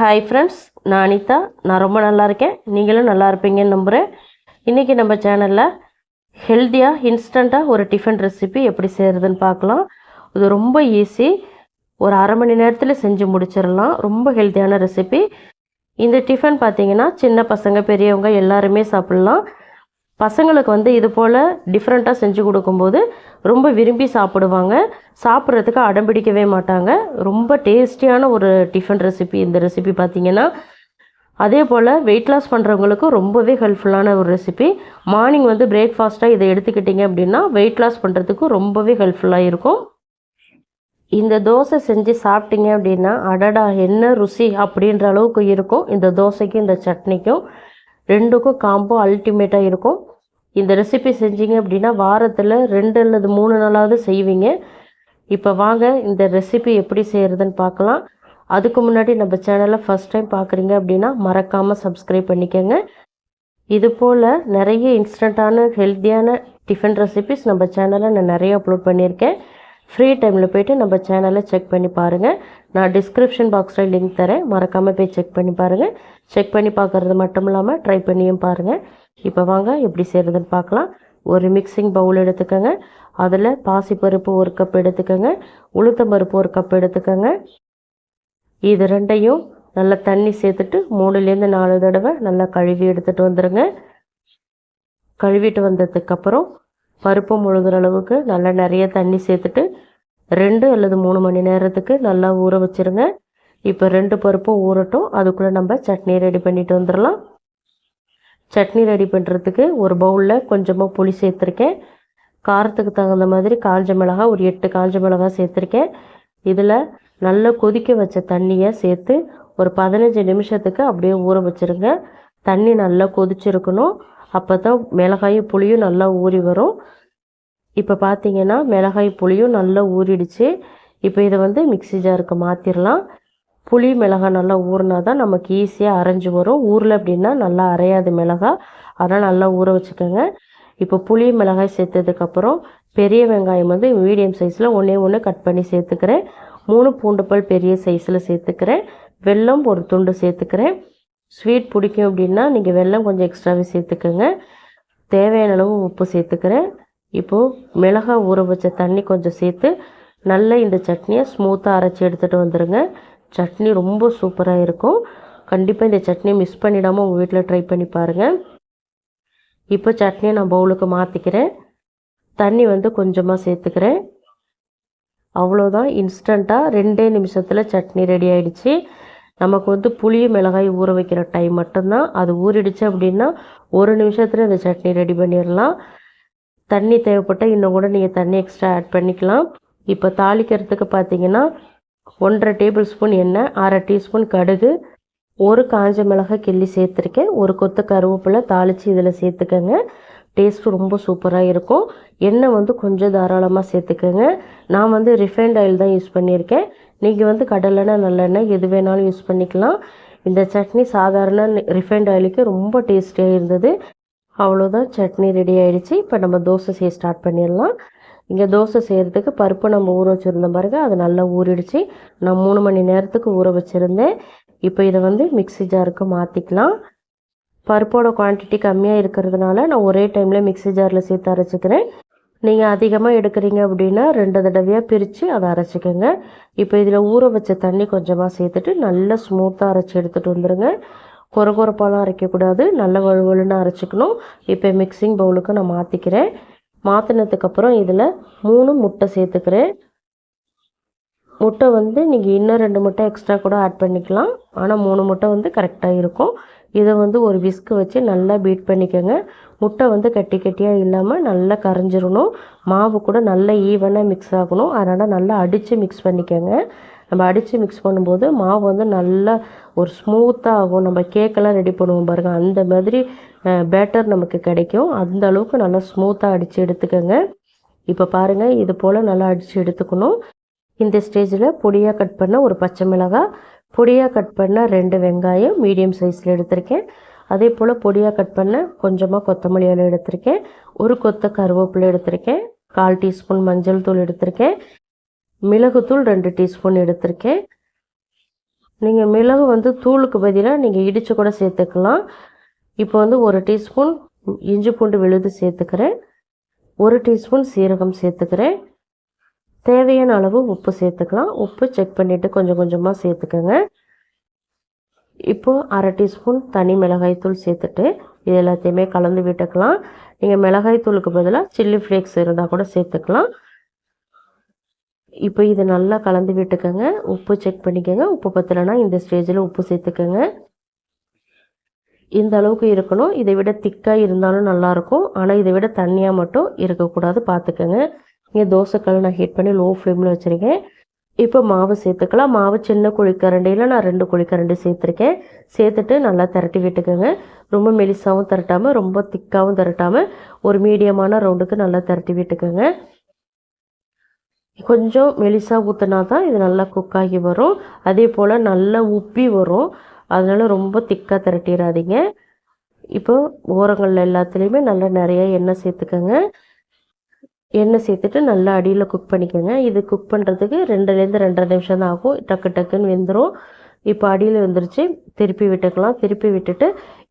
Hi friends நான் அனிதா. நான் ரொம்ப நல்லா இருக்கேன். நீங்களும் நல்லா இருப்பீங்கன்னு நம்புகிறேன் இன்றைக்கி நம்ம சேனலில் ஹெல்த்தியாக இன்ஸ்டண்ட்டாக ஒரு டிஃபன் ரெசிபி எப்படி செய்கிறதுன்னு பார்க்கலாம். இது ரொம்ப ஈஸி ஒரு அரை மணி நேரத்தில் செஞ்சு முடிச்சிடலாம். ரொம்ப ஹெல்த்தியான ரெசிபி இந்த டிஃபன் பார்த்தீங்கன்னா சின்ன பசங்க பெரியவங்க எல்லாருமே சாப்பிட்லாம். பசங்களுக்கு வந்து இது போல் டிஃப்ரெண்ட்டாக செஞ்சு கொடுக்கும்போது ரொம்ப விரும்பி சாப்பிடுவாங்க. சாப்பிட்றதுக்கு அடம்பிடிக்கவே மாட்டாங்க. ரொம்ப டேஸ்டியான ஒரு டிஃபன் ரெசிபி இந்த ரெசிபி பார்த்தீங்கன்னா அதே போல் வெயிட் லாஸ் பண்ணுறவங்களுக்கும் ரொம்பவே ஹெல்ப்ஃபுல்லான ஒரு ரெசிபி மார்னிங் வந்து பிரேக்ஃபாஸ்ட்டாக இதை எடுத்துக்கிட்டிங்க அப்படின்னா வெயிட் லாஸ் பண்ணுறதுக்கு ரொம்பவே ஹெல்ப்ஃபுல்லாக இருக்கும். இந்த தோசை செஞ்சு சாப்பிட்டீங்க அப்படின்னா அடடா என்ன ருசி அப்படின்ற அளவுக்கு இருக்கும். இந்த தோசைக்கும் இந்த சட்னிக்கும் ரெண்டுக்கும் காம்போ அல்டிமேட்டாக இருக்கும். இந்த ரெசிபி செஞ்சீங்க அப்படின்னா வாரத்தில் ரெண்டு அல்லது மூணு நாளாவது செய்வீங்க. இப்போ வாங்க இந்த ரெசிபி எப்படி செய்கிறதுன்னு பார்க்கலாம். அதுக்கு முன்னாடி நம்ம சேனலை ஃபஸ்ட் டைம் பார்க்குறீங்க அப்படின்னா மறக்காமல் சப்ஸ்கிரைப் பண்ணிக்கோங்க. இது போல் நிறைய இன்ஸ்டண்ட்டான ஹெல்த்தியான டிஃபன் ரெசிபிஸ் நம்ம சேனலில் நான் நிறைய அப்லோட் பண்ணியிருக்கேன். ஃப்ரீ டைமில் போயிட்டு நம்ம சேனலை செக் பண்ணி பாருங்கள் நான் டிஸ்கிரிப்ஷன் பாக்ஸில் லிங்க் தரேன். மறக்காமல் போய் செக் பண்ணி பாருங்கள் செக் பண்ணி பார்க்குறது மட்டும் இல்லாமல் ட்ரை பண்ணியும் பாருங்கள் இப்போ வாங்க எப்படி செய்கிறதுன்னு பார்க்கலாம். ஒரு மிக்சிங் பவுல் எடுத்துக்கோங்க. அதில் பாசிப்பருப்பு ஒரு கப் எடுத்துக்கோங்க. உளுத்தம் பருப்பு ஒரு கப் எடுத்துக்கோங்க. இது ரெண்டையும் நல்லா தண்ணி சேர்த்துட்டு மூணுலேருந்து நாலு தடவை நல்லா கழுவி எடுத்துகிட்டு வந்துடுங்க கழுவிட்டு வந்ததுக்கப்புறம் பருப்பு முழுகிற அளவுக்கு நல்லா நிறைய தண்ணி சேர்த்துட்டு ரெண்டு அல்லது மூணு மணி நேரத்துக்கு நல்லா ஊற வச்சுருங்க. இப்போ ரெண்டு பருப்பும் ஊறட்டும். அதுக்குள்ளே நம்ம சட்னி ரெடி பண்ணிட்டு வந்துடலாம் சட்னி ரெடி பண்ணுறதுக்கு ஒரு பவுலில் கொஞ்சமாக புளி சேர்த்துருக்கேன். காரத்துக்கு தகுந்த மாதிரி காஞ்ச மிளகா ஒரு எட்டு காஞ்ச மிளகா சேர்த்துருக்கேன். இதில் நல்லா கொதிக்க வச்ச தண்ணியை சேர்த்து ஒரு பதினஞ்சு நிமிஷத்துக்கு அப்படியே ஊற வச்சுருங்க. தண்ணி நல்லா கொதிச்சிருக்கணும். அப்போ தான் மிளகாயும் புளியும் நல்லா ஊறி வரும். இப்போ பார்த்தீங்கன்னா மிளகாய் புளியும் நல்லா ஊறிடுச்சு. இப்போ இதை வந்து மிக்ஸி ஜாருக்கு மாற்றிடலாம் புளி மிளகாய் நல்லா ஊறினா தான் நமக்கு ஈஸியாக அரைஞ்சு வரும். ஊரில் அப்படின்னா நல்லா அரையாது மிளகாய் அதனால் நல்லா ஊற வச்சுக்கோங்க. இப்போ புளி மிளகாய் சேர்த்ததுக்கப்புறம் பெரிய வெங்காயம் வந்து மீடியம் சைஸில் ஒன்றே ஒன்று கட் பண்ணி சேர்த்துக்கிறேன். மூணு பூண்டுப்பல் பெரிய சைஸில் சேர்த்துக்கிறேன். வெல்லம் ஒரு துண்டு சேர்த்துக்கிறேன். ஸ்வீட் பிடிக்கும் அப்படின்னா நீங்கள் வெல்லம் கொஞ்சம் எக்ஸ்ட்ராவே சேர்த்துக்கோங்க. தேவையான அளவு உப்பு சேர்த்துக்கிறேன். இப்போது மிளகாய் ஊற வச்ச தண்ணி கொஞ்சம் சேர்த்து நல்லா இந்த சட்னியை ஸ்மூத்தாக அரைச்சி எடுத்துகிட்டு வந்துடுங்க சட்னி ரொம்ப சூப்பராக இருக்கும். கண்டிப்பாக இந்த சட்னியை மிஸ் பண்ணிடாமல் உங்கள் வீட்டில் ட்ரை பண்ணி பாருங்கள் இப்போ சட்னியை நான் பவுலுக்கு மாற்றிக்கிறேன் தண்ணி வந்து கொஞ்சமாக சேர்த்துக்கிறேன். அவ்வளோதான் இன்ஸ்டண்ட்டாக ரெண்டே நிமிஷத்தில் சட்னி ரெடி ஆகிடுச்சு நமக்கு வந்து புளி மிளகாய் ஊற வைக்கிற டைம் மட்டும்தான். அது ஊறிடுச்சு அப்படின்னா ஒரு நிமிஷத்தில் இந்த சட்னி ரெடி பண்ணிடலாம். தண்ணி தேவைப்பட்டால் இன்னும் கூட நீங்கள் தண்ணி எக்ஸ்ட்ரா ஆட் பண்ணிக்கலாம். இப்போ தாளிக்கிறதுக்கு பார்த்தீங்கன்னா ஒன்றரை டேபிள் ஸ்பூன் எண்ணெய் அரை டீஸ்பூன் கடுகு ஒரு காஞ்ச மிளகாய் கிள்ளி சேர்த்துருக்கேன். ஒரு கொத்து கருவேப்பிலை தாளித்து இதில் சேர்த்துக்கோங்க. டேஸ்ட்டு ரொம்ப சூப்பராக இருக்கும். எண்ணெய் வந்து கொஞ்சம் தாராளமாக சேர்த்துக்கோங்க. நான் வந்து ரிஃபைண்ட் ஆயில் தான் யூஸ் பண்ணியிருக்கேன். நீங்கள் வந்து கடலெண்ணெய் நல்லெண்ணெய் எது வேணாலும் யூஸ் பண்ணிக்கலாம். இந்த சட்னி சாதாரண ரிஃபைண்ட் ஆயிலுக்கு ரொம்ப டேஸ்டியாக இருந்தது. அவ்வளோதான் சட்னி ரெடி ஆகிடுச்சு இப்போ நம்ம தோசை செய்ய ஸ்டார்ட் பண்ணிடலாம். இங்கே தோசை செய்கிறதுக்கு பருப்பு நம்ம ஊற வச்சுருந்தோம் பாருங்கள் அது நல்லா ஊறிடுச்சு. நான் மூணு மணி நேரத்துக்கு ஊற வச்சுருந்தேன். இப்போ இதை வந்து மிக்ஸி ஜாருக்கு மாற்றிக்கலாம் பருப்போட குவான்டிட்டி கம்மியாக இருக்கிறதுனால நான் ஒரே டைமில் மிக்ஸி ஜாரில் சேர்த்து அரைச்சிக்கிறேன். நீங்கள் அதிகமாக எடுக்கிறீங்க அப்படின்னா ரெண்டு தடவையாக பிரித்து அதை அரைச்சிக்கோங்க. இப்போ இதில் ஊற வச்ச தண்ணி கொஞ்சமாக சேர்த்துட்டு நல்லா ஸ்மூத்தாக அரைச்சி எடுத்துகிட்டு வந்துடுங்க குறை குறைப்பாலாம் அரைக்கக்கூடாது. நல்ல வலுவலுன்னு அரைச்சிக்கணும். இப்போ மிக்சிங் பவுலுக்கு நான் மாற்றிக்கிறேன் மாற்றினதுக்கப்புறம் இதில் மூணு முட்டை சேர்த்துக்கிறேன். முட்டை வந்து நீங்கள் இன்னும் ரெண்டு முட்டை எக்ஸ்ட்ரா கூட ஆட் பண்ணிக்கலாம். ஆனால் மூணு முட்டை வந்து கரெக்டாக இருக்கும். இதை வந்து ஒரு விஸ்க்கு வச்சு நல்லா பீட் பண்ணிக்கோங்க. முட்டை வந்து கட்டி கட்டியாக இல்லாமல் நல்லா கரைஞ்சிடணும் மாவு கூட நல்லா ஈவனாக மிக்ஸ் ஆகணும். அதனால் நல்லா அடித்து மிக்ஸ் பண்ணிக்கோங்க. நம்ம அடித்து மிக்ஸ் பண்ணும்போது மாவு வந்து நல்லா ஒரு ஸ்மூத்தாக ஆகும். நம்ம கேக்கெல்லாம் ரெடி பண்ணுவோம் பாருங்கள் அந்த மாதிரி பேட்டர் நமக்கு கிடைக்கும். அந்த அளவுக்கு நல்லா ஸ்மூத்தாக அடித்து எடுத்துக்கோங்க. இப்போ பாருங்கள் இது போல் நல்லா அடித்து எடுத்துக்கணும். இந்த ஸ்டேஜில் பொடியாக கட் பண்ண ஒரு பச்சை மிளகாய் பொடியாக கட் பண்ண ரெண்டு வெங்காயம் மீடியம் சைஸில் எடுத்திருக்கேன். அதே போல் பொடியாக கட் பண்ண கொஞ்சமாக கொத்தமல்லி இலை எடுத்திருக்கேன். ஒரு கொத்த கருவேப்பிலை எடுத்திருக்கேன். கால் டீஸ்பூன் மஞ்சள் தூள் எடுத்திருக்கேன். மிளகுத்தூள் ரெண்டு டீஸ்பூன் எடுத்திருக்கேன். நீங்கள் மிளகு வந்து தூளுக்கு பதிலாக நீங்கள் இடித்து கூட சேர்த்துக்கலாம். இப்போ வந்து ஒரு டீஸ்பூன் இஞ்சி பூண்டு விழுது சேர்த்துக்கிறேன். ஒரு டீஸ்பூன் சீரகம் சேர்த்துக்கிறேன். தேவையான அளவு உப்பு சேர்த்துக்கலாம். உப்பு செக் பண்ணிவிட்டு கொஞ்சம் கொஞ்சமாக சேர்த்துக்கோங்க. இப்போது அரை டீஸ்பூன் தனி மிளகாய்த்தூள் சேர்த்துட்டு இது எல்லாத்தையுமே கலந்து விட்டுக்கலாம். நீங்கள் மிளகாய்த்தூளுக்கு பதிலாக சில்லி ஃப்ளேக்ஸ் இருந்தால் கூட சேர்த்துக்கலாம். இப்போ இது நல்லா கலந்து விட்டுக்கோங்க. உப்பு செக் பண்ணிக்கோங்க. உப்பு பத்தலைன்னா இந்த ஸ்டேஜில் உப்பு சேர்த்துக்கோங்க. இந்த அளவுக்கு இருக்கணும். இதை விட திக்காக இருந்தாலும் நல்லாயிருக்கும். ஆனால் இதை விட தண்ணியாக மட்டும் இருக்கக்கூடாது பார்த்துக்கோங்க. இங்கே தோசைக்கல் நான் ஹீட் பண்ணி லோ ஃப்ளேமில் வச்சுருக்கேன். இப்போ மாவு சேர்த்துக்கலாம். மாவு சின்ன குழிக்கரண்டியில் நான் ரெண்டு குழிக்கரண்டி சேர்த்துருக்கேன். சேர்த்துட்டு நல்லா திரட்டி விட்டுக்கோங்க. ரொம்ப மெலிசாவும் திரட்டாமல் ரொம்ப திக்காகவும் திரட்டாமல் ஒரு மீடியமான ரவுண்டுக்கு நல்லா திரட்டி விட்டுக்கோங்க. கொஞ்சம் மெலிசாக ஊற்றினா தான் இது நல்லா குக் ஆகி வரும். அதே போல் நல்லா உப்பி வரும். அதனால் ரொம்ப திக்காக திரட்டிடாதீங்க. இப்போ ஓரங்களில் எல்லாத்துலேயுமே நல்லா நிறைய எண்ணெய் சேர்த்துக்கோங்க. எண்ணெய் சேர்த்துட்டு நல்லா அடியில் குக் பண்ணிக்கோங்க. இது குக் பண்ணுறதுக்கு ரெண்டுலேருந்து ரெண்டரை நிமிஷம் தான் ஆகும். டக்கு டக்குன்னு வெந்துடும் இப்போ அடியில் வந்துருச்சு. திருப்பி விட்டுக்கலாம். திருப்பி விட்டுட்டு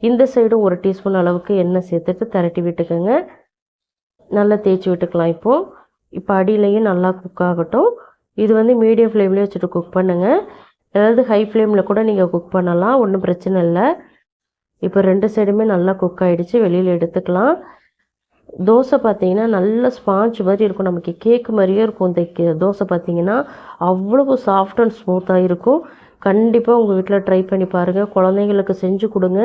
இந்த சைடும் ஒரு டீஸ்பூன் அளவுக்கு எண்ணெய் சேர்த்துட்டு திரட்டி விட்டுக்கோங்க. நல்லா தேய்ச்சி விட்டுக்கலாம் இப்போது இப்போ அடியிலையும் நல்லா குக் ஆகட்டும். இது வந்து மீடியம் ஃப்ளேம்லேயே வச்சுட்டு குக் பண்ணுங்கள் அதாவது ஹை ஃப்ளேமில் கூட நீங்கள் குக் பண்ணலாம். ஒன்றும் பிரச்சனை இல்லை. இப்போ ரெண்டு சைடுமே நல்லா குக் ஆகிடுச்சு வெளியில் எடுத்துக்கலாம். தோசை பார்த்தீங்கன்னா நல்ல ஸ்பாஞ்ச் மாதிரி இருக்கும். நமக்கு கேக் மாதிரியே இருக்கும். இந்த தோசை பார்த்தீங்கன்னா அவ்வளவு சாஃப்ட் அண்ட் ஸ்மூத்தாக இருக்கும். கண்டிப்பாக உங்கள் வீட்டில் ட்ரை பண்ணி பாருங்கள் குழந்தைங்களுக்கு செஞ்சு கொடுங்க.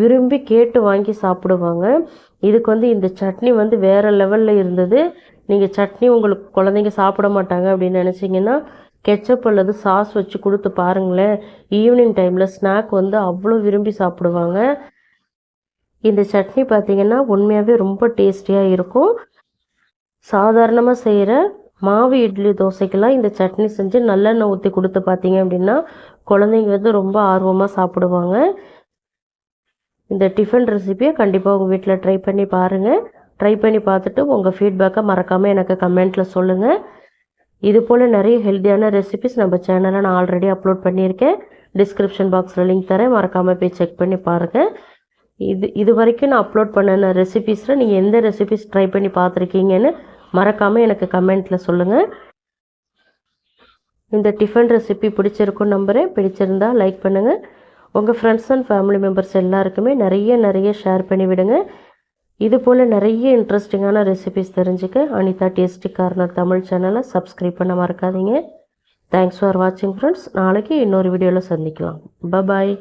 விரும்பி கேட்டு வாங்கி சாப்பிடுவாங்க. இதுக்கு வந்து இந்த சட்னி வந்து வேறு லெவலில் இருந்தது. நீங்கள் சட்னி உங்களுக்கு குழந்தைங்க சாப்பிட மாட்டாங்க அப்படின்னு நினச்சிங்கன்னா கெச்சப் அல்லது சாஸ் வச்சு கொடுத்து பாருங்களேன். ஈவினிங் டைமில் ஸ்நாக் வந்து அவ்வளோ விரும்பி சாப்பிடுவாங்க. இந்த சட்னி பார்த்திங்கன்னா உண்மையாகவே ரொம்ப டேஸ்டியாக இருக்கும். சாதாரணமாக செய்கிற மாவு இட்லி தோசைக்கெல்லாம் இந்த சட்னி செஞ்சு நல்லெண்ணெய் ஊற்றி கொடுத்து பார்த்தீங்க அப்படின்னா குழந்தைங்க வந்து ரொம்ப ஆர்வமாக சாப்பிடுவாங்க. இந்த டிஃபன் ரெசிபியை கண்டிப்பாக உங்கள் வீட்டில் ட்ரை பண்ணி பாருங்கள் ட்ரை பண்ணி பார்த்துட்டு உங்கள் ஃபீட்பேக்கை மறக்காமல் எனக்கு கமெண்ட்டில் சொல்லுங்கள் இது போல் நிறைய ஹெல்த்தியான ரெசிபிஸ் நம்ம சேனலில் நான் ஆல்ரெடி அப்லோட் பண்ணியிருக்கேன். டிஸ்கிரிப்ஷன் பாக்ஸில் லிங்க் தரேன். மறக்காமல் போய் செக் பண்ணி பாருங்கள் இது இது வரைக்கும் நான் அப்லோட் பண்ணின ரெசிபீஸில் நீங்கள் எந்த ரெசிபிஸ் ட்ரை பண்ணி பார்த்துருக்கீங்கன்னு மறக்காமல் எனக்கு கமெண்ட்டில் சொல்லுங்கள் இந்த டிஃபன் ரெசிபி பிடிச்சிருக்கும் நம்புகிறேன் பிடிச்சிருந்தா லைக் பண்ணுங்கள் உங்கள் ஃப்ரெண்ட்ஸ் அண்ட் ஃபேமிலி மெம்பர்ஸ் எல்லாருக்குமே நிறைய நிறைய ஷேர் பண்ணி விடுங்க. இது போல் நிறைய இன்ட்ரெஸ்டிங்கான ரெசிபிஸ் தெரிஞ்சுக்க அனிதா டேஸ்டி கார்னர் தமிழ் சேனலை சப்ஸ்கிரைப் பண்ண மறக்காதீங்க. தேங்க்ஸ் ஃபார் வாட்சிங் ஃப்ரெண்ட்ஸ் நாளைக்கு இன்னொரு வீடியோவில் சந்திக்கலாம். பபாய்